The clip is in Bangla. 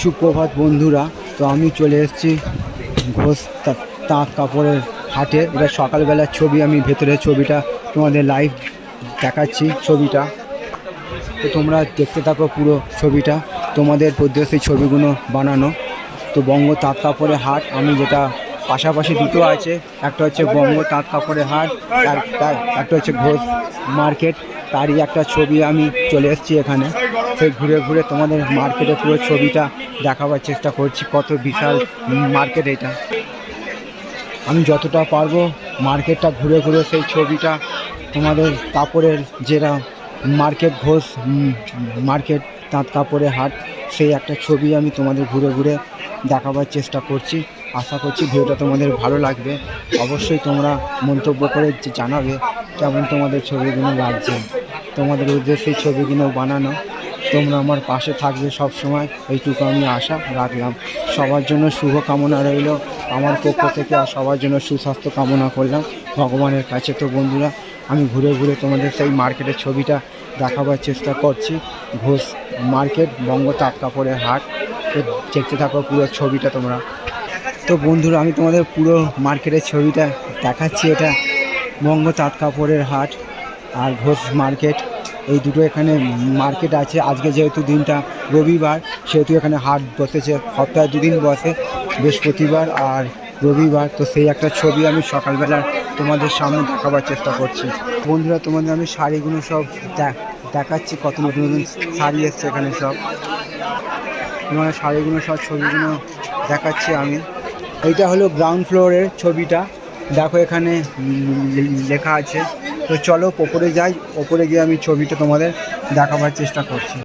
সুপ্রভাত বন্ধুরা, তো আমি চলে এসেছি ঘোষ তাঁত কাপড়ের হাটে। এটা সকালবেলার ছবি, আমি ভেতরের ছবিটা তোমাদের লাইভ দেখাচ্ছি ছবিটা। তো তোমরা দেখতে থাকো পুরো ছবিটা, তোমাদের উদ্দেশ্যে ছবিগুলো বানানো। তো বঙ্গ তাঁত কাপড়ের হাট, আমি যেটা পাশাপাশি দুটো আছে, একটা হচ্ছে বঙ্গ তাঁত কাপড়ের হাট একটা হচ্ছে ঘোষ মার্কেট। তারই একটা ছবি আমি চলে এসেছি এখানে। সেই ঘুরে ঘুরে তোমাদের মার্কেটের পুরো ছবিটা দেখাবার চেষ্টা করছি, কত বিশাল মার্কেট এটা। আমি যতটা পারব মার্কেটটা ঘুরে ঘুরে সেই ছবিটা তোমাদের কাপড়ের যেটা মার্কেট ঘোষ মার্কেট তাঁত কাপড়ের হাট, সেই একটা ছবি আমি তোমাদের ঘুরে ঘুরে দেখাবার চেষ্টা করছি। আশা করছি ভিডিওটা তোমাদের ভালো লাগবে। অবশ্যই তোমরা মন্তব্য করে জানাবে। কেমন তোমাদের ছবিগুলো লাগছে? তোমাদের উদ্দেশ্যে ছবিগুলো বানানো। তোমরা আমার পাশে থাকবে সব সময় এইটুকু আমি আশা রাখলাম। সবার জন্য শুভ কামনা রইল। আমার পক্ষ থেকে আর সবার জন্য সুস্বাস্থ্য কামনা করলাম। ভগবানের কাছে তো বন্ধুরা, আমি ঘুরে ঘুরে তোমাদের সেই মার্কেটের ছবিটা দেখাবার চেষ্টা করছি। ঘোষ মার্কেট বঙ্গ তাঁত কাপড়ের হাট। তো দেখতে থাকো পুরো ছবিটা তোমরা। তো বন্ধুরা, আমি তোমাদের পুরো মার্কেটের ছবিটা দেখাচ্ছি। এটা বঙ্গ তাঁত কাপড়ের হাট আর ঘোষ মার্কেট, এই দুটো এখানে মার্কেট আছে। আজকে যেহেতু দিনটা রবিবার, সেহেতু এখানে হাট বসেছে, সপ্তাহে দুদিন বসে, বৃহস্পতিবার আর রবিবার। তো সেই একটা ছবি আমি সকালবেলা তোমাদের সামনে দেখাবার চেষ্টা করছি। বন্ধুরা, তোমাদের আমি শাড়িগুলো সব দেখ- দেখাচ্ছি, কত নতুন নতুন শাড়ি এসছে এখানে সব। তোমার শাড়িগুলো সব ছবিগুলো দেখাচ্ছি আমি। এইটা হলো গ্রাউন্ড ফ্লোরের ছবিটা। দেখো এখানে লেখা আছে। তো চলো ওপরে যাই, ওপরে গিয়ে আমি ছবিটা তোমাদের দেখাবার চেষ্টা করছি।